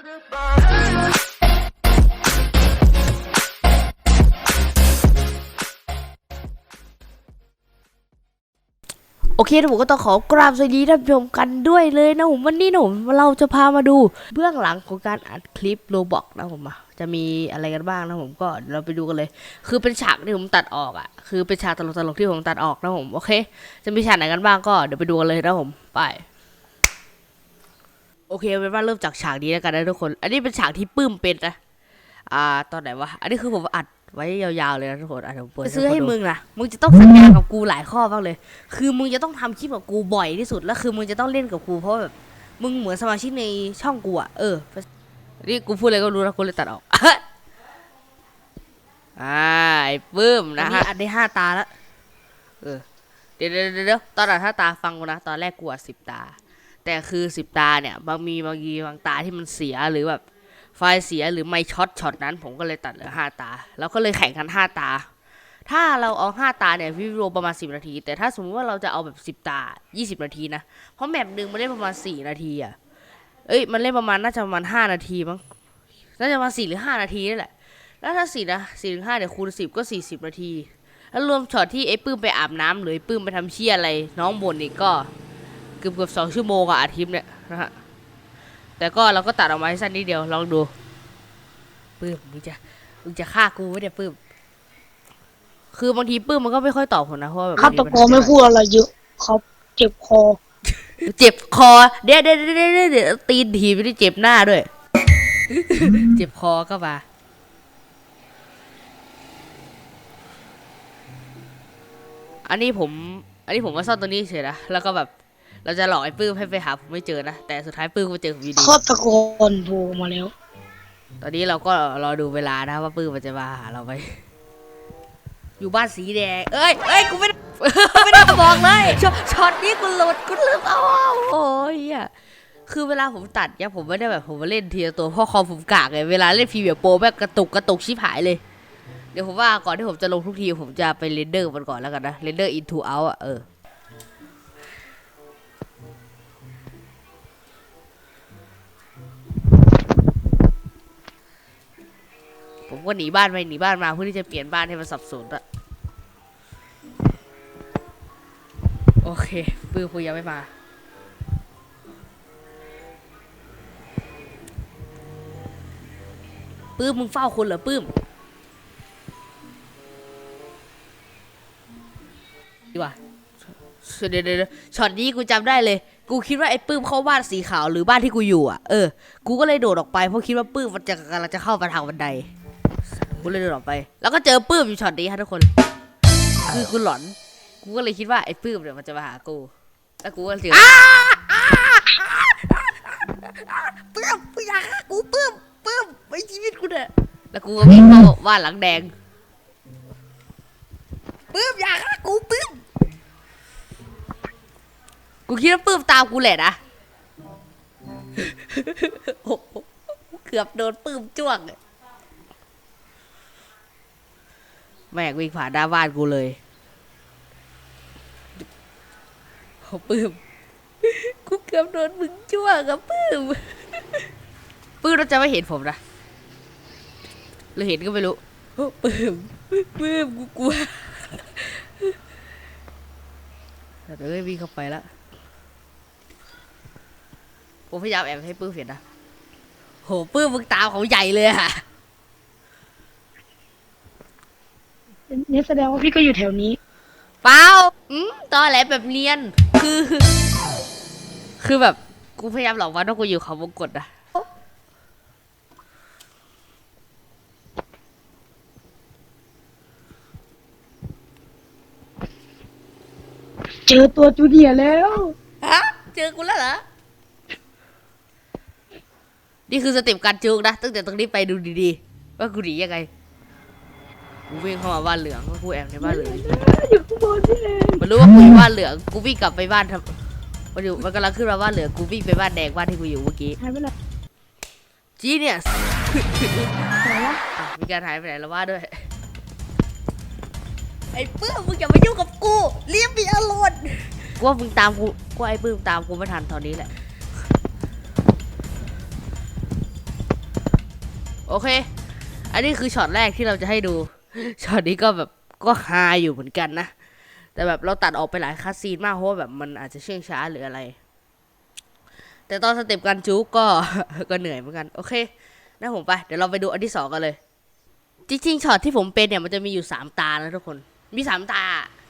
โอเคนะผมก็ต้องขอกราบสวัสดีท่านผู้ชมกันด้วยเลยนะผมวันนี้นะผมเราจะพามาดูเบื้องหลังของการอัดคลิปโรบอกนะผมอะจะมีอะไรกันบ้างนะผมก็เดี๋ยวเราไปดูกันเลย คือเป็นฉากที่ผมตัดออกอะคือเป็นฉากตลกๆที่ผมตัดออกนะผมโอเค จะมีฉากไหนกันบ้างก็เดี๋ยวไปดูกันเลยนะผมไป โอเคเป็นว่าเริ่มจากฉากนี้แล้วกันนะทุกคน อันนี้เป็นฉากที่ปื้มเป็นนะ อ่า ตอนไหนวะ อันนี้คือผมอัดไว้ยาวๆเลยนะทุกคนอะเดี๋ยวผมเปิดซื้อให้มึงนะมึงจะต้องสัญญากับกูหลายข้อบ้างเลย คือมึงจะต้องทำคลิปกับกูบ่อยที่สุด แล้วคือมึงจะต้องเล่นกับกูเพราะแบบมึงเหมือนสมาชิกในช่องกูอะเออ นี่กูพูดอะไรก็รู้นะกูเลยตัดออก อ่าไอ้ปื้มนะฮะอันได้ห้าตาแล้ว เออเดี๋ยวเดี๋ยวเดี๋ยวตอนอัดห้าตาฟังกูนะ ตอนแรกกูอัดสิบตา แต่คือสิบตาเนี่ย บางมีบางทีบางตาที่มันเสียหรือแบบไฟเสียหรือไม่ช็อตช็อตนั้น ผมก็เลยตัดเหลือห้าตา แล้วก็เลยแข่งกันห้าตา ถ้าเราเอาห้าตาเนี่ยวิดีโอประมาณสิบนาที แต่ถ้าสมมติว่าเราจะเอาแบบสิบตายี่สิบนาทีนะ เพราะแมปหนึ่งมันเล่นประมาณสี่นาทีอะเอ้ยมันเล่นประมาณน่าจะประมาณห้านาทีมั้งน่าจะประมาณสี่หรือห้านาทีนี่แหละ แล้วถ้าสี่นะสี่ถึงห้าเดี๋ยวคูณสิบก็สี่สิบนาที แล้วรวมช็อตที่ไอ้ปื้มไปอาบน้ำหรือปื้มไปทำเชี่ยอะไร น้องบ่นอีกก็ เกือบเกือบสองชั่วโมงอะอาทิตย์เนี่ยนะฮะแต่ก็เราก็ตัดออกมาให้สั้นนิดเดียวลองดูปื้มมึงจะมึงจะฆ่ากูไว้เนี่ยปื้มคือบางทีปื้มมันก็ไม่ค่อยตอบผมนะเพราะว่าแบบฆาตกรไม่พูดอะไรเยอะเขาเจ็บคอ เจ็บคอเดี๋ยวเดี๋ยวเดี๋ยวเดี๋ยวเดี๋ยวตีนทีไม่ได้เจ็บหน้าด้วย เจ็บคอก็มาอันนี้ผม อันนี้ผมมาซ่อนตรงนี้เฉยนะแล้วก็แบบ เราจะหลอกไอ้ปื้มให้ไปหาผมไม่เจอนะ แต่สุดท้ายปื้มมาเจอผมอยู่ดีฆาตกรโผล่มาแล้ว ตอนนี้เราก็รอดูเวลานะว่าปื้มมันจะมาหาเราไหมอยู่บ้านสีแดง เอ้ยเอ้ย กูไม่ได้ ไม่ได้บอกเลยช็อตช็อตนี้กูหลุด กูลืมเอาโอ้ยอะคือเวลาผมตัดเนี่ยผมไม่ได้แบบผมมาเล่นทีละตัวเพราะคอมผมกากเลยเวลาเล่นพรีเมียร์โปรแบบกระตุกกระตุกชิบหายเลย เดี๋ยวผมว่าก่อนที่ผมจะลงทุกทีผมจะไปเรนเดอร์มันก่อนแล้วกันนะ เรนเดอร์อินทูเอาอะเออ ผมก็หนีบ้านไปหนีบ้านมาเพื่อที่จะเปลี่ยนบ้านให้มันสับสนอะโอเคปื้มคุยยังไม่มา ปื้มมึงเฝ้าคนเหรอปื้มดีกว่าเดี๋ยวเดี๋ยวช็อตนี้กูจำได้เลย กูคิดว่าไอ้ปื้มเข้าบ้านสีขาวหรือบ้านที่กูอยู่อะ เออ กูก็เลยโดดออกไปเพราะคิดว่าปื้มมันจะกำลังจะเข้ามาทางบันได กูเลยเดินออกไป แล้วก็เจอปื้มอยู่ช็อตนี้ฮะทุกคน คือกูหลอน กูก็เลยคิดว่าไอ้ปื้มเนี่ยมันจะมาหากู แล้วกูก็เจอปื้มปื้มอยากฆ่ากูปื้มปื้มไว้ชีวิตกูเนี่ย แล้วกูก็วิ่งเข้าบ้านหลังแดงปื้มอยากฆ่ากูปื้มกูคิดว่าปื้มตามกูแหละนะเกือบโดนปื้มจ้วงเลย แม่งวิ่งผ่านหน้าบ้านกูเลยโอ้ปื้มกูเกือบโดนมึงจ้วงกับปื้มปื้มเราจะไม่เห็นผมนะหรือเห็นก็ไม่รู้โอ้ปื้มปื้มกูกลัวแต่เอ้ยวิ่งเข้าไปแล้วผมพยายามแอบให้ปื้มเห็นนะโหปื้มมึงตามเขาใหญ่เลยอะ นี่แสดงว่าพี่ก็อยู่แถวนี้เปล่าอืมตอนแหลแบบเนียน คือ คือแบบ กูพยายามหลอกมันว่ากูอยู่เขาวงกตอะเจอตัวจูเนียร์แล้ว ฮะ เจอกูแล้วเหรอ นี่คือสเต็ปการจูงนะ ตั้งแต่ตรงนี้ไปดูดีๆ ว่ากูหนียังไง กูวิ่งเข้ามาบ้านเหลืองกูแอบในบ้านเหลืองอยู่ข้างบนนี่เองมันรู้ว่ากูอยู่บ้านเหลืองกูวิ่งกลับไปบ้านทำมันอยู่มันกำลังขึ้นมาบ้านเหลืองกูวิ่งไปบ้านแดงบ้านที่กูอยู่เมื่อกี้หายไปไหนจีเนียสไหนวะอะมีการหายไปไหนแล้วว่าด้วยไอ้ปื้มมึงอย่ามายุ่งกับกูเรียบมีอารมณ์กูว่ามึงตามกูกูว่าไอ้ปื้มตามกูไม่ทันตอนนี้แหละ โอเค อันนี้คือช็อตแรกที่เราจะให้ดู ช็อตนี้ก็แบบก็ฮาอยู่เหมือนกันนะ แต่แบบเราตัดออกไปหลายคัสซีนมากเพราะว่าแบบมันอาจจะเชื่องช้าหรืออะไร แต่ตอนสเต็ปการจุกก็ก็เหนื่อยเหมือนกัน โอเคนะผมไป เดี๋ยวเราไปดูอันที่สองกันเลย จริงๆช็อตที่ผมเป็นเนี่ยมันจะมีอยู่สามตานะทุกคน มีสามตา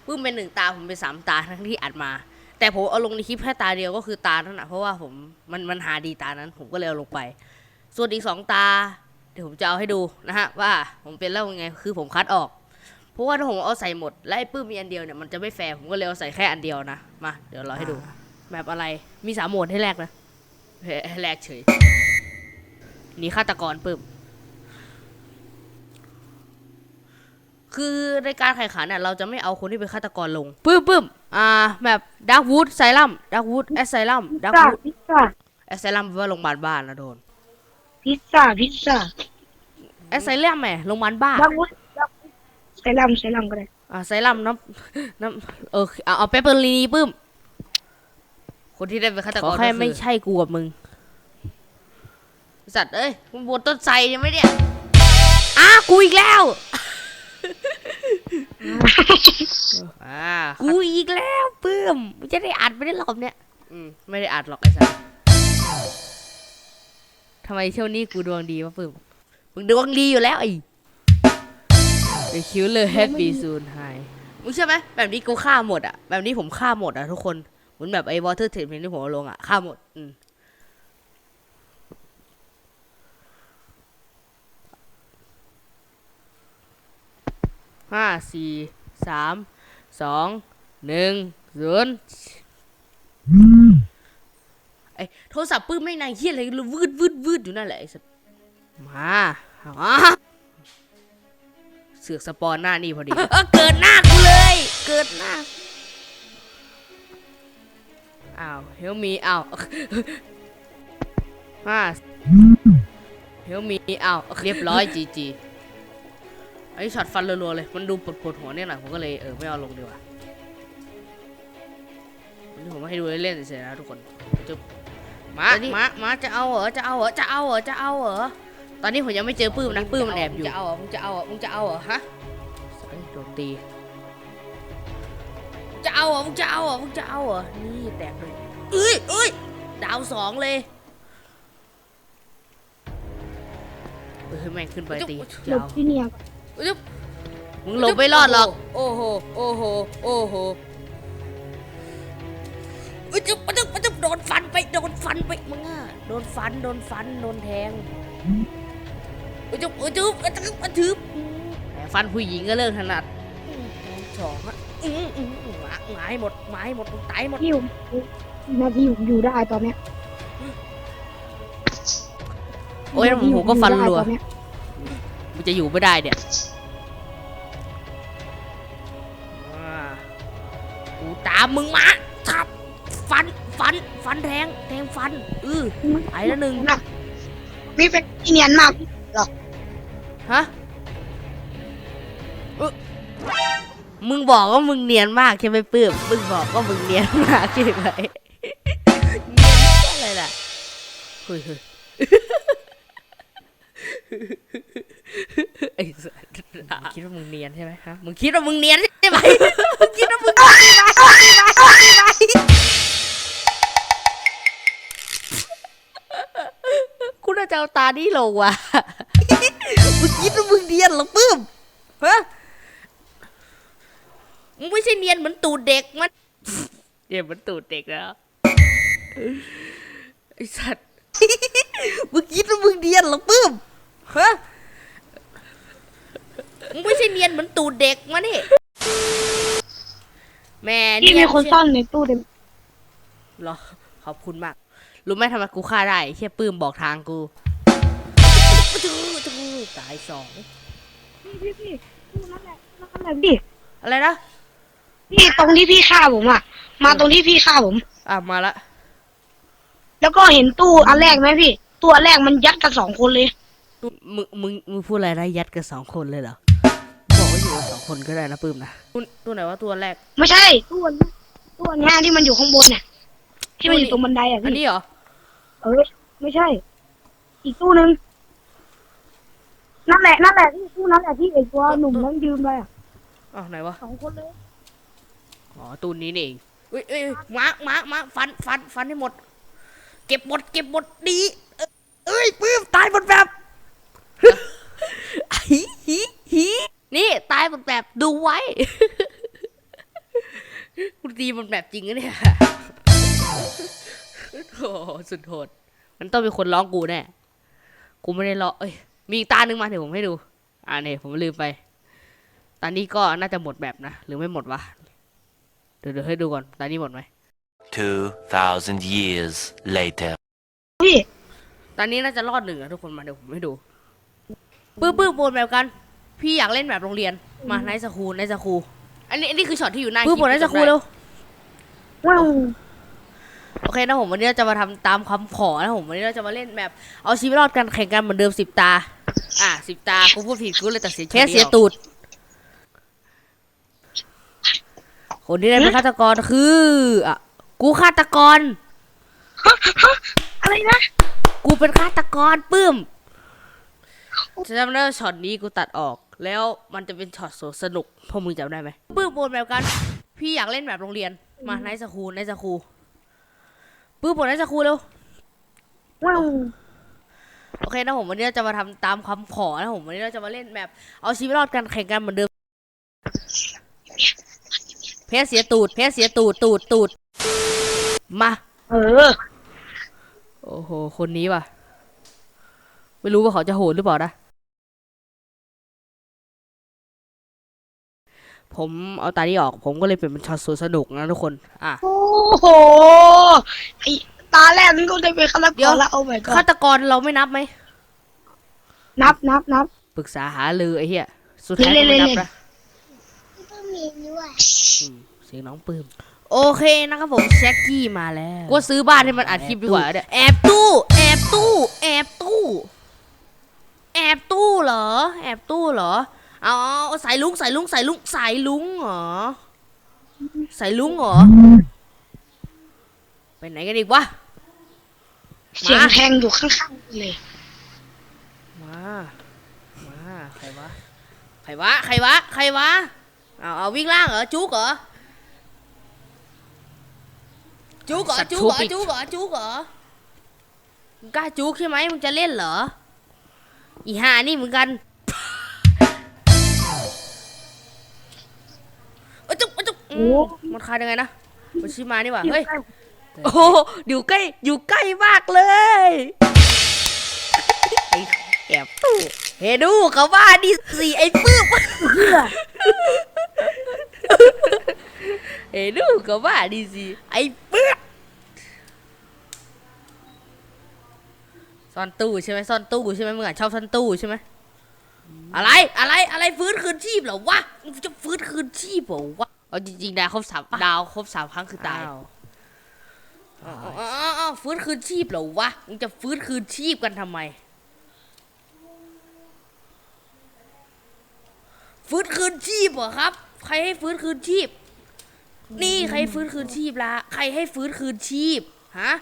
ปื้มเป็นหนึ่งตาผมเป็นสามตาทั้งที่อัดมา แต่ผมเอาลงในคลิปแค่ตาเดียวก็คือตานั้นนะเพราะว่าผมมันมันหาดีตานั้น ผมก็เลยเอาลงไป ส่วนอีกสองตา เดี๋ยวผมจะเอาให้ดูนะฮะว่าผมเป็นแล้วยังไงคือผมคัดออก เพราะว่าถ้าผมเอาใส่หมดและไอ้ปื้มมีอันเดียวเนี่ยมันจะไม่แฟร์ผมก็เลยเอาใส่แค่อันเดียวนะมาเดี๋ยวเราให้ดูแบบอะไรมีสามโหมดให้แรกนะให้ให้แรกเฉยหนีฆาตกรปื้มคือในการแข่งขันเนี่ยเราจะไม่เอาคนที่เป็นฆาตกรลงปื้มปื้มอ่าแบบดักวูดไซลัมดักวูดแอสไซลัมดักซ่าวูดพิซซ่าแอสไซลัมแปลว่าโรงพยาบาลบ้านนะโดน พิซซ่าพิซซ่าแอสไซลัมแหมโรงพยาบาลบ้านดักวุ้ดักใส่ลำใส่ลำก็ได้อ่าไซรัมน้ำน้ำเออเอาเอาเปปเปอร์ลีนีปื้มคนที่ได้เป็นฆาตกรขอแค่ไม่ใช่กูกับมึง สัตว์เอ้ยมึงบนต้นไทรยังไหมเนี่ยอ้ากูอีกแล้ว อ่ากูอีกแล้วปื้มมึงจะได้อัดไม่ได้หรอบเนี่ย อืมไม่ได้อัดหรอกไอ้สัตว์ทำไมเที่ยวนี้กูดวงดีวะปื้มมึงดวงดีอยู่แล้วไอ้ The killer had been soon high มึงเชื่อไหมแบบนี้กูฆ่าหมดอะแบบนี้ผมฆ่าหมดอะทุกคนเหมือนแบบไอ้ water treatment ที่ผมเอาลงอะฆ่าหมดอืมห้าสี่สามสองหนึ่งศูนย์ไอ้โทรศัพท์ปื้มไม่นางเฮียอะไรวืดวืดวืดอยู่นั่นแหละไอ้สัสมามาเสือกสปอนหน้านี่พอดีเออเกิดหน้ากูเลย เกิดหน้าอ้าวเฮลมีอ้าวห้าเฮลมีอ้าวเรียบร้อยจีจีไอ้ช็อตฟันรัวๆเลย มันดูปวดปวดหัวเนี่ยหน่อยผมก็เลยเออไม่เอาลงดีกว่าวันนี้ผมให้ดูเล่นๆเฉยๆนะทุกคนจุ๊บ มามามาจะเอาเหรอจะเอาเหรอจะเอาเหรอจะเอาเหรอตอนนี้ผมยังไม่เจอปื้มนะปื้มมันแอบอยู่จะเอาเหรอมึงจะเอาเหรอมึงจะเอาเหรอฮะเฮ้ยโดนตีจะเอาเหรอมึงจะเอาเหรอมึงจะเอาเหรอนี่แตกเลยเอ้ยเอ้ยดาวสองเลยเออแม่งขึ้นไปตีหลดาบวที่เนี่ยอึ๊บมึงหลบไม่รอดหรอก โอ้โหโอ้โหโอ้โหอึ๊บอึ๊บอึ๊บอึ๊บโดนฟัน ไปโดนฟันไปมึงอะโดนฟันโดนฟันโดนแทงอึ๊บอึ๊บอึ๊บอึ๊บอึ๊บอึ๊บแต่ฟันผู้หญิงก็เลิกถนัดสองอะอื้ออื้ออื้อหมาหมาให้หมดหมาให้หมดมึงตายหมด ที่ผมนาทีผมอยู่ได้ตอนเนี้ยโอ้ยผมก็ฟันรัวตอนเนี้ยมันจะอยู่ไม่ได้เนี่ยอ่ากูตามมึงมา ฟันฟันแทงแทงฟันอือไปแล้วหนึ่งนะพี่เป็นที่เนียนมากฮะอึมึงบอกว่ามึงเนียนมากใช่ไหมปื้มมึงบอกว่ามึงเนียนมากใช่ไหมเนียนอะไรล่ะเฮ้ยเฮ้ยไอ้สัสมึงคิดว่ามึงเนียนใช่ไหมฮะมึงคิดว่ามึงเนียนใช่ไหม น่าจะเอาตานี่ลงว่ะมึงคิดว่ามึงเนียนเหรอปื้มฮะมึงไม่ใช่เนียนเหมือนตูดเด็กมันเนียนเหมือนตูดเด็กแล้วไอ้สัตว์มึงคิดว่ามึงเนียนเหรอปื้มฮะมึงไม่ใช่เนียนเหมือนตูดเด็กมานี่แม่ที่เนียมีนคนใช่ซ่อนในตู้เต็มเหรอขอบคุณมาก รู้ไหมทำไมกูฆ่าได้แค่ปื้มบอกทางกู ตายสองพี่พี่พี่ตู้นั่นแหละนั่นแหละพี่อะไรนะพี่ตรงที่พี่ฆ่าผมอะ มาตรงที่พี่ฆ่าผม อะมาละ แล้วก็เห็นตู้อันแรกไหมพี่ ตัวอันแรกมันยัดกันสองคนเลย มึงมึงมึงพูดอะไรนะยัดกันสองคนเลยเหรอบอกว่าอยู่กันสองคนก็ได้นะปื้มนะตัวตัวไหนว่าตัวแรก ไม่ใช่ตู้อันตู้อันหน้าที่มันอยู่ข้างบนเนี่ยที่มันอยู่ตรงบันไดอะอันพี่นี้เหรอเออไม่ใช่ อีกตู้หนึ่ง นั่นแหละนั่นแหละที่ตู้นั่นแหละที่ไอ้ตัวหนุ่มนั่นยืมไปอะอ้าวไหนวะ สองคนเลยอ๋อตูนนี้นี่เองเอ้ยเอ้ยมาร์คมาร์คมาร์คฟันฟันฟันให้หมด เก็บหมด เก็บหมดดี เอ้ยเอ้ยปื้มตายหมดแบบฮิฮิฮินี่ตายหมดแบบดูไว้ คุณตีมันแบบจริงนะเนี่ยโอ้โหสุดโหด มันต้องมีคนร้องกูแน่ กูไม่ได้ร้องเอ้ย มีอีกตาหนึ่งมาเดี๋ยวผมให้ดู อ่าเนี่ยผมลืมไป ตอนนี้ก็น่าจะหมดแบบนะ หรือไม่หมดวะ เดี๋ยวเดี๋ยวให้ดูก่อน ตอนนี้หมดไหม 2,000 years later. พี่ตอนนี้น่าจะรอดหนึ่งนะทุกคนมาเดี๋ยวผมให้ดูปื้มปื้มบนแบบกัน พี่อยากเล่นแบบโรงเรียน มาไนท์สคูลไนท์สคูลอันนี้อันนี้คือช็อตที่อยู่หน้าปื้มบนไนท์สคูลเร็ว ว้าวโอเคนะผมวันนี้เราจะมาทำตามคำขอนะผมวันนี้เราจะมาเล่นแบบเอาชีวิตรอดกันแข่งกันเหมือนเดิมสิบตา อะสิบตากูพูดผิดกูเลยตัดสินแค่เสียตูด คนที่ได้เป็นฆาตกรคืออะกูฆาตกรฮะฮะอะไรนะ กูเป็นฆาตกรปื้มจะจำได้ว่าช็อตนี้กูตัดออก แล้วมันจะเป็นช็อตสนุกพวกมึงจำได้ไหมปื้มบนแบบกัน พี่อยากเล่นแบบโรงเรียน มาไนท์สคูลไนท์สคูลปื้มบนไนท์สคูลเร็วว้าว โอเคนะผมวันนี้เราจะมาทำตามคำขอนะผมวันนี้เราจะมาเล่นแบบเอาชีวิตรอดกันแข่งกันเหมือนเดิม เพสเสียตูด เพสเสียตูดตูดตูดมา เออ โอ้โห คนนี้ว่ะ ไม่รู้ว่าเขาจะโหดหรือเปล่านะ ผมเอาตานี้ออก ผมก็เลยเป็นช็อตสวนสนุกนะทุกคน อะ โอ้โหไอ ตาแรกนี่ก็ได้เป็นฆาตกเดี๋ยวรแล้วเอาไปก็ฆาตกรเราไม่นับไหมนับนับนับ ปรึกษาหาลือไอ้เหี้ยสุดท้ายก็ไม่นับนะอืมเสียงน้องปื้มโอเคนะครับผมแช็กกี้มาแล้วกูซื้อบ้านให้มันอัดคลิปดีกว่าเนี่ยแอบตู้ แอบตู้ แอบตู้ แอบตู้เหรอ แอบตู้เหรอเอาเอาเอาสายลุงสายลุงสายลุงสายลุงเหรอสายลุงเหรอไปไหนกันอีกวะ เสียงแทงอยู่ข้างๆเลย มา มา ใครวะ ใครวะ ใครวะ ใครวะ เอาเอาวิ่งล่างเหรอ จุกเหรอ จุกเหรอจุกเหรอจุกเหรอ จุกเหรอ มึงกล้าจุกใช่ไหมมึงจะเล่นเหรอ อีห่านี่เหมือนกันเอ้ยจุกเอ้ยจุกอืมมันคายยังไงนะมันชิมานี่หว่า เฮ้ย โอ้โหอยู่ใกล้อยู่ใกล้มากเลยไอ้แอบตู้เฮดูเขาว่าดิสิไอ้ปื้มเฮดูเขาว่าดิสิไอ้ปื้มซ่อนตู้ใช่ไหมซ่อนตู้ใช่ไหมมึงอะชอบซ่อนตู้ใช่ไหมอะไรอะไรอะไรฟื้นคืนชีพเหรอวะจะฟื้นคืนชีพเหรอวะเอาจริงๆดาวครบสามดาวครบสามครั้งคือตาย อ๋ออ๋ออ๋อฟื้นคืนชีพเหรอวะ มึงจะฟื้นคืนชีพกันทำไม ฟื้นคืนชีพเหรอครับ ใครให้ฟื้นคืนชีพ นี่ใครฟื้นคืนชีพละใครให้ฟื้นคืนชีพ ฮะ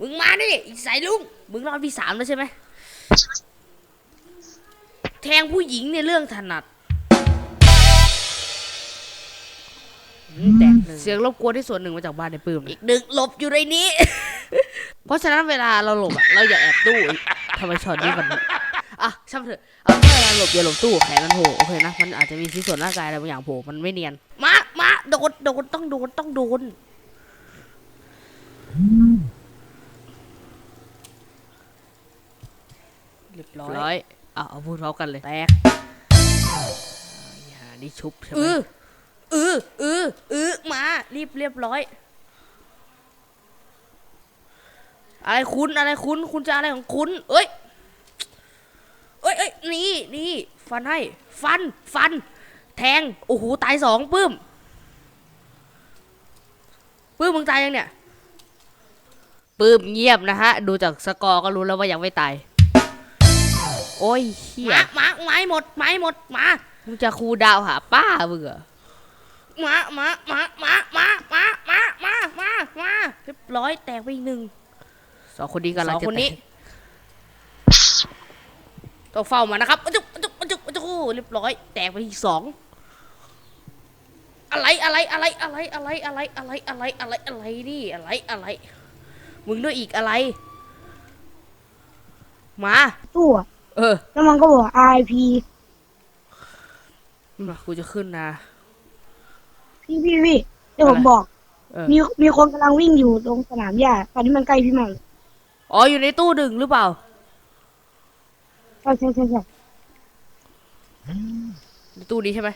มึงมาดิอีสายลุง มึงรอบที่สามแล้วใช่ไหม แทงผู้หญิงในเรื่องถนัดแตก หนึ่งเสียงรบกวนที่ส่วนหนึ่งมาจากบ้านในปื้มอีกหนึ่งหลบอยู่ในนี้ เพราะฉะนั้นเวลาเราหลบอะเราอย่าแอบตู้ทำไมช็อตนี้มันอะช่างเถอะเอาเวลาหลบอย่าหลบตู้แขนมันโผล่โอเคนะมันอาจจะมีชิ้นส่วนร่างกายอะไรบางอย่างโผล่มันไม่เนียนมามาโดนโดนต้องโดนต้องโดนเรียบร้อยอะเอาพูดพร้อมกันเลยแตกอย่านี่ชุบใช่ไหมเออเออเออเออมา รีบเรียบร้อย อะไรคุณอะไรคุณคุณจะอะไรของคุณ เอ้ยเอ้ยเอ้ยนี่นี่ฟันให้ ฟันฟัน แทง โอ้โห ตายสองปื้ม ปื้มมึงตายยังเนี่ย ปื้มเงียบนะฮะ ดูจากสกอร์ก็รู้แล้วว่ายังไม่ตาย โอ้ยเฮียมาไม้หมด ไม้หมด มา มึงจะคูลดาวน์หาป้ามึงเหรอ มามามามามามามามามามาเรียบร้อยแตกไปอีกหนึ่งสองคนนี้กันสองคนนี้ต้องเฝ้ามานะครับอะจุ๊บอะจุ๊บตู้เรียบร้อย แตกไปอีกสองอะไรอะไรอะไรอะไรอะไรอะไรอะไรอะไรอะไรอะไรนี่อะไรอะไร มึงด้วยอีกอะไร มาตู้อะเออ แล้วมันก็บอก RIP มากูจะขึ้นนะ พี่พี่พี่เดี๋ยวผมอะไรบอก เออมีมีคนกำลังวิ่งอยู่ตรงสนามหญ้าตอนนี้มันใกล้พี่มากเลยอ๋ออยู่ในตู้ดึงหรือเปล่า ใช่ใช่ใช่ใช่ในตู้นี้ใช่ไหม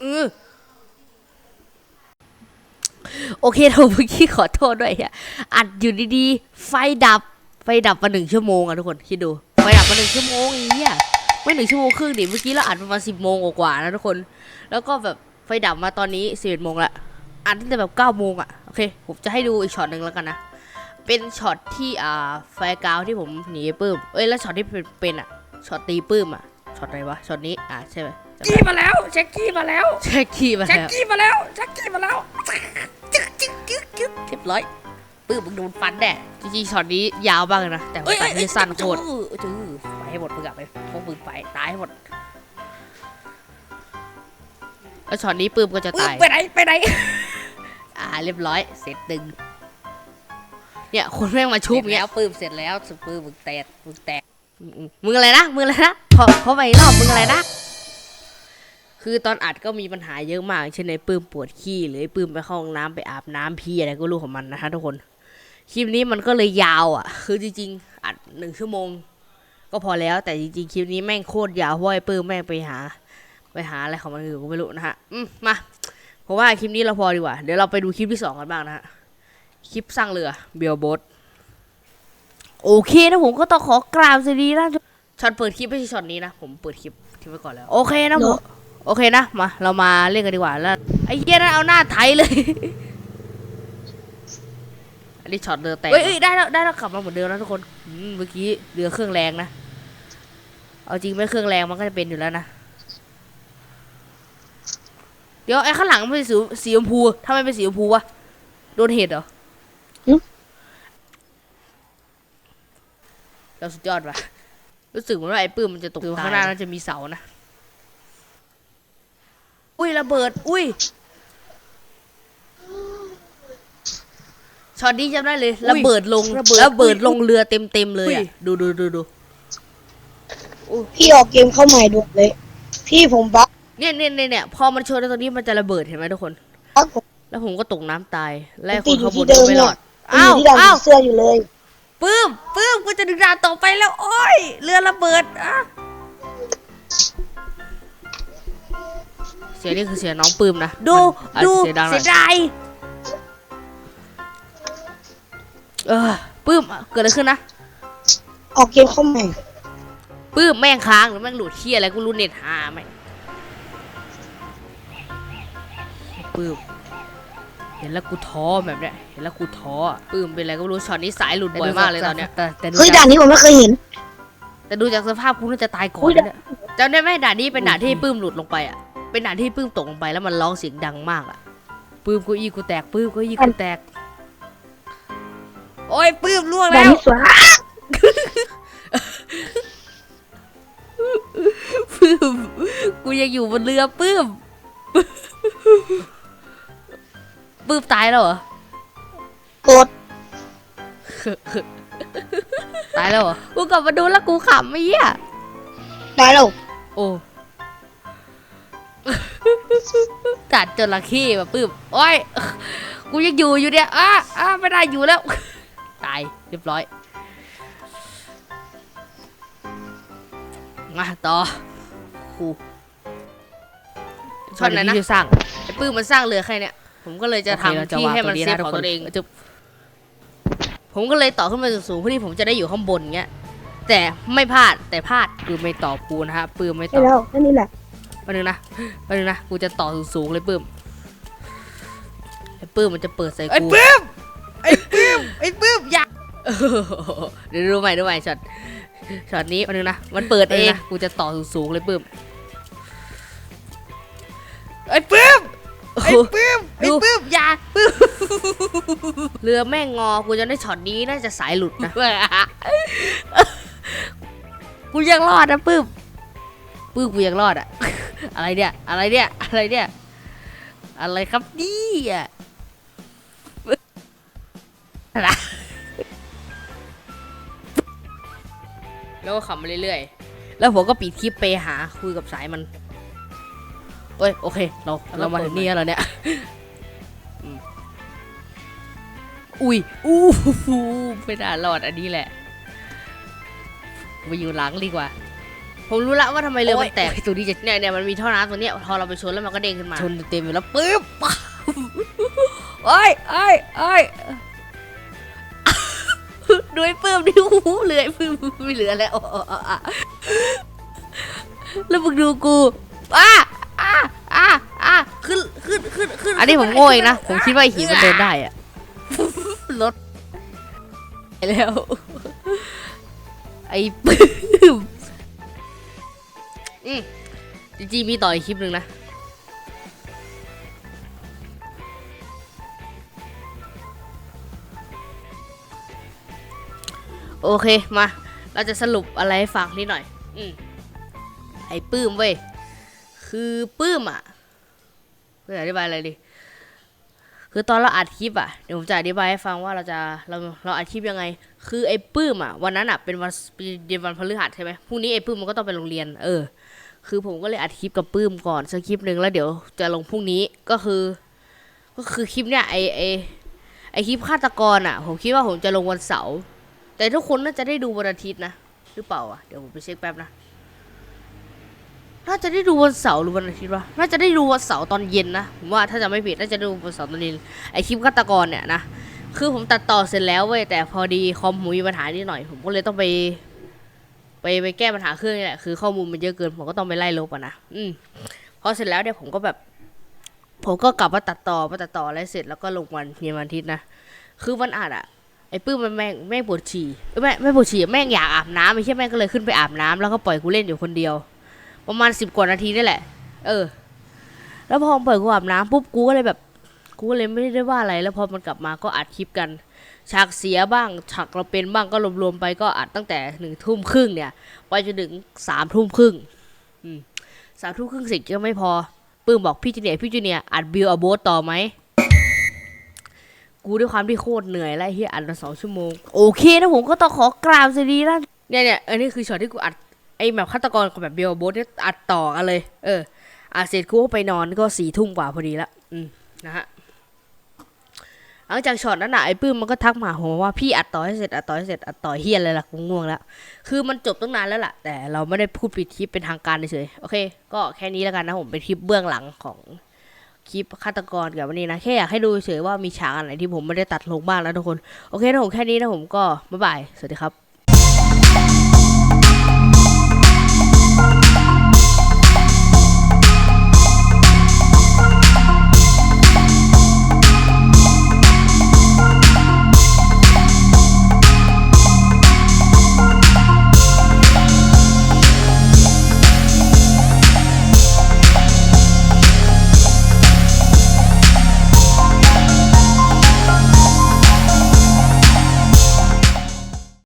เออโอเคเราเมื่อกี้ขอโทษด้วยอะอัดอยู่ดีๆ ไฟดับ ไฟดับมาหนึ่งชั่วโมงอะทุกคน คิดดู ไฟดับมาหนึ่งชั่วโมงอย่างเงี้ยไม่หนึ่งชั่วโมงครึ่งดิ เมื่อกี้เราอัดประมาณสิบโมงกว่าๆนะทุกคน แล้วก็แบบไฟดับมาตอนนี้สิบเอ็ดโมงละอัดตั้งแต่แบบเก้าโมงอะโอเคผมจะให้ดูอีกช็อตหนึ่งแล้วกันนะเป็นช็อตที่อ่าไฟกาวที่ผมหนีปื้มเอ้ยแล้วช็อตที่เป็นเป็นอะช็อตตีปื้มอะช็อตอะไรวะช็อตนี้อะใช่ไหมจำได้กี้มาแล้วแจ็คกี้มาแล้วแจ็คกี้มาแจ็คแล้วกี้มาแล้วแจ็คกี้มาแล้วจึ๊กจึ๊กจึ๊กจึ๊กเรียบร้อยปื้มมึงโดนฟันแน่จริงๆช็อตนี้ยาวบ้างเลยนะแต่ผมตัดให้สั้นโคตรจื้อไปให้หมดมึงอะไปพวกมึงไปตายให้หมด แล้วช็อตนี้ปื้มก็จะปื้มตาย ไปไหนไปไหน อ่าเรียบร้อย เสร็จดึง เนี่ยคนแม่งมาชุบอย่างเงี้ยปื้มเสร็จแล้วสุดปื้มมึงแตกมึงแตกอืมมึงอะไรนะ มึงอะไรนะขอขอไปอีกรอบมึงอะไรนะ คือตอนอัดก็มีปัญหาเยอะมาก เช่นในปื้มปวดขี้หรือไอ้ปื้มไปเข้าห้องน้ำไปอาบน้ำพี่อะไรก็รู้ของมันนะคะทุกคน คลิปนี้มันก็เลยยาวอะ คือจริงๆ อัดหนึ่งชั่วโมงก็พอแล้วแต่จริงๆ คลิปนี้แม่งโคตรยาวเพราะไอ้ปื้มแม่งไปหา ไปหาอะไรของมันอยู่ก็ไม่รู้นะฮะอืมมาผมว่าคลิปนี้เราพอดีกว่า เดี๋ยวเราไปดูคลิปที่สองกันบ้างนะฮะ คลิปสร้างเรือเบียลโบสโอเคนะผมก็ต้องขอกราบสวัสดีนะช็อตเปิดคลิปไม่ใช่ช็อตนี้นะ ผมเปิดคลิปทิ้งไว้ก่อนแล้ว โอเคนะผมโอเคนะ มา เรามาเล่นกันดีกว่าแล้วไอ้เหี้ยนั่นเอาหน้าไทยเลย อันนี้ช็อตเรือแตกเอ้ยเอ้ยได้แล้วได้แล้วกลับมาเหมือนเดิมแล้วทุกคนอืมเมื่อกี้เรือเครื่องแรงนะ เอาจริงไม่เครื่องแรงมันก็จะเป็นอยู่แล้วนะเดี๋ยวไอ้ข้างหลังมันเป็นสีสีชมพูทำไมเป็นสีชมพูวะโดนเหตุเหรอหึเราสุดยอดว่ะรู้สึกเหมือนว่าไอ้ปื้มมันจะตกข้างหน้าน่าจะมีเสานะ อุ้ยระเบิด อุ้ยช็อตนี้จำได้เลยระเบิดลงระเบิดระเบิดลงเรือเต็มเต็มๆเลยอะดูดูดูดูพี่ออกเกมเข้าใหม่ด่วนเลย พี่ผมบัก เนี่ยเนี่ยเนี่ยเนี่ยพอมันชนตรงนี้มันจะระเบิดเห็นไหมทุกคนบักผมแล้วผมก็ตกน้ำตายและคตินดอยู่ข้างบที่นเดิก็มไม่เนี่รยอดมันออ้าวยู่ที่ดำอ้าว เสื้ออยู่เลยปื้มปื้มกูจะดึงดาวต่อไปแล้วโอ้ยเรือระเบิดอะเสียงนี่คือเสียงน้องปื้มนะดูมันอาจดูจะเสียงดังหน่เสีอยยดายเออปื้มเกิดอะไรขึ้นนะออกเกมเข้าใหม่ปื้มแม่งค้างหรือแม่งหลุดเที่ยอะไรกูรู้เน็ตหาไหม ปื้มเห็นแล้วกูท้อแบบเนี้ยเห็นแล้วกูท้ออะปื้มเป็นอะไรก็ไม่รู้ช็อตนี้สายหลุดบ่อยมากเลยตอนเนี้ยแต่แต่ดูเฮ้ยจากด่านนี้ผมไม่เคยเห็น แต่ดูจากสภาพกูน่าจะตายก่ออุ๊นยนะเนี่ยจำได้ไหมด่านนี้เป็นด่านที่ปื้มหลุดลงไปอะเป็นด่านที่ปื้มตกลงไปแล้วมันร้องเสียงดังมากอะปื้มเก็อีกูแตกปื้มเก็อีกูแตก โอ้ยปื้มล่วงด่านแล้วนี้สวยอะปื้มกูยังอยู่บนเรือปื้ม ปื้มตายแล้วเหรอ กดตายแล้วเหรอ กูกลับมาดูแล้วกูขำไอ้เหี้ย ได้แล้วโอ้ จัดจระเข้แบบปื้มโอ้ย กูยังอยู่อยู่เนี่ยอ้าอ้าไม่ได้อยู่แล้ว ตายเรียบร้อย มาต่อครูช็อตไหนนะสร้างไอ้ปื้มมันสร้างเรือแค่เนี้ย ผมก็เลยจะทำที่ให้มันเซฟของตัวเองผมก็เลยต่อขึ้นมาสูงๆเพื่อที่ผมจะได้อยู่ข้างบนเงี้ย แต่ไม่พลาดแต่พลาดปื้มไม่ตอบกูนะฮะปื้มไม่ตใช่อบแล้วแค่นี้แหละแป๊บนึงนะแป๊บนึงนะกูจะต่อสูงๆเลยปื้มไอ้ปื้มมันจะเปิดใส่กูไอ้ปื้มไอ้ปื้มไอ้ปื้มอย่าเดี๋ยวดูใหม่ดูใหม่ช็อตช็อตนี้แป๊บนึงนะมันเปิดเองกูจะต่อสูงๆเลยปื้มไอ้ปื้มโอ้ ไอ้โหปื้มไอ้ดูปื้มอย่าปื้มเรือแม่งงอกูจะได้ช็อตนี้น่าจะสายหลุดนะกูยังรอดนะปื้มปื้มกูยังรอดอะอะไรเนี่ยอะไรเนี่ยอะไรเนี่ยอะไรครับเนี่ยอะไรแล้วก็ขำมาเรื่อยๆ แล้วผมก็ปิดคลิปไปหาคุยกับสายมัน เอ้ยโอเค เราเรามาถึงนี่แล้วเนี่ยอืมอุ้ยอู้หูไม่น่ารอดอันนี้แหละไปอยู่หลังดีกว่า ผมรู้ละว่าทำไมเรือมันแตกตัวนี้จะเนี่ยเนี่ยมันมีท่อน้ำตัวเนี้ยพอเราไปชนแล้วมันก็เด้งขึ้นมาชนเต็มๆอยู่แล้วปึ๊บโอ้ยโอ้ยโอ้ยดูไอ้ปื้มดิหูเหลือไอ้ปื้มไม่เหลือแล้วอะแล้วมึงดูกูอ้าอ้าอ้าอ้า ขึ้นขึ้นขึ้นขึ้นอันนี้ผมโง่เองนะ ผมคิดว่าไอ้หินมันเดินได้อะรถไปแล้ว ไอ้ปื้มอืมจริงๆมีต่ออีกคลิปหนึ่งนะ โอเคมา เราจะสรุปอะไรให้ฟังนิดหน่อย อืมไอ้ปื้มเว้ย คือปื้มอะ เพื่อธิบายอะไรดีคือตอนเราอัดคลิปอะเดี๋ยวผมจะอธิบายให้ฟังว่าเราจะเราเราอัดคลิปยังไง คือไอ้ปื้มอะวันนั้นอะเป็นวันเป็นเดือนวันพฤหัสใช่ไหมพรุ่งนี้ไอ้ปื้มมันก็ต้องไปโรงเรียน เออ คือผมก็เลยอัดคลิปกับปื้มก่อนสักคลิปหนึ่งแล้วเดี๋ยวจะลงพรุ่งนี้ก็คือ ก็คือคลิปเนี้ยไอไอไอคลิปฆาตกรอะ ผมคิดว่าผมจะลงวันเสาร์แต่ทุกคนน่าจะได้ดูวันอาทิตย์นะหรือเปล่าอะเดี๋ยวผมไปเช็คแป๊บนะ น่าจะได้ดูวันเสาร์หรือวันอาทิตย์วะน่าจะได้ดูวันเสาร์ตอนเย็นนะ ผมว่าถ้าจะไม่ผิดน่าจะดูวันเสาร์ตอนเย็น ไอคลิปฆาตกรเนี่ยนะ คือผมตัดต่อเสร็จแล้วเว้ย แต่พอดีคอมผมมีปัญหานิดหน่อย ผมก็เลยต้องไป ไปไปแก้ปัญหาเครื่องนี่แหละ คือข้อมูลมันเยอะเกิน ผมก็ต้องไปไล่ลบอะนะ อืมพอเสร็จแล้วเนี่ยผมก็แบบ ผมก็กลับมาตัดต่อ มาตัดต่ออะไรเสร็จแล้วก็ลงวันเย็นวันอาทิตย์นะ คือวันอัดอะไอ้ปื้มมันแม่งแม่งปวดฉี่แม่ไม่ปวดฉี่แม่งอยากอาบน้ำไอ้เชี่ยแม่งก็เลยขึ้นไปอาบน้ำแล้วก็ปล่อยกูเล่นอยู่คนเดียว ประมาณสิบกว่านาทีนี่แหละ เออ แล้วพอมันปล่อยกูอาบน้ำปุ๊บกูก็เลยแบบ กูก็เลยไม่ได้ว่าอะไร แล้วพอมันกลับมาก็อัดคลิปกัน ฉากเสียบ้าง ฉากเราเป็นบ้างก็รวมๆไปก็อัดตั้งแต่หนึ่งทุ่มครึ่งเนี่ยไปจนถึงสามทุ่มครึ่งสามทุ่มครึ่งสร็จก็ไม่พอปื้มบอกพี่จูเนียพี่จูเนียอัดบิลอโบสต่อไหมกูด้วยความที่โคตรเหนื่อยแล้วเฮียอัดมาสองชั่วโมง โอเคนะผมก็ต้องขอกราบสวัสดีนะเนี่ยเนี่ยอันนี้คือช็อตที่กูอัด ไอ้แบบฆาตกรกับแบบเบลโบสเนี่ยอัดต่อกันเลย เอออัดเสร็จกูก็ไปนอนก็สี่ทุ่มกว่าพอดีละอืมนะฮะหลังจากช็อตนั้นน่ะไอ้ปื้มมันก็ทักมาหาผมว่าพี่อัดต่อให้เสร็จอัดต่อให้เสร็จอัดต่อเฮียอะไรล่ะกูง่วงแล้วคือมันจบตั้งนานแล้วล่ะ แต่เราไม่ได้พูดปิดคลิปเป็นทางการเฉยๆโอเค ก็แค่นี้แล้วกันนะผมเป็นคลิปเบื้องหลังของคลิปฆาตกรกับวันนี้นะแค่อยากให้ดูเฉยว่ามีฉากอะไรที่ผมไม่ได้ตัดลงบ้างแล้วทุกคน โอเคนะผมแค่นี้นะผมก็บ๊ายบายสวัสดีครับ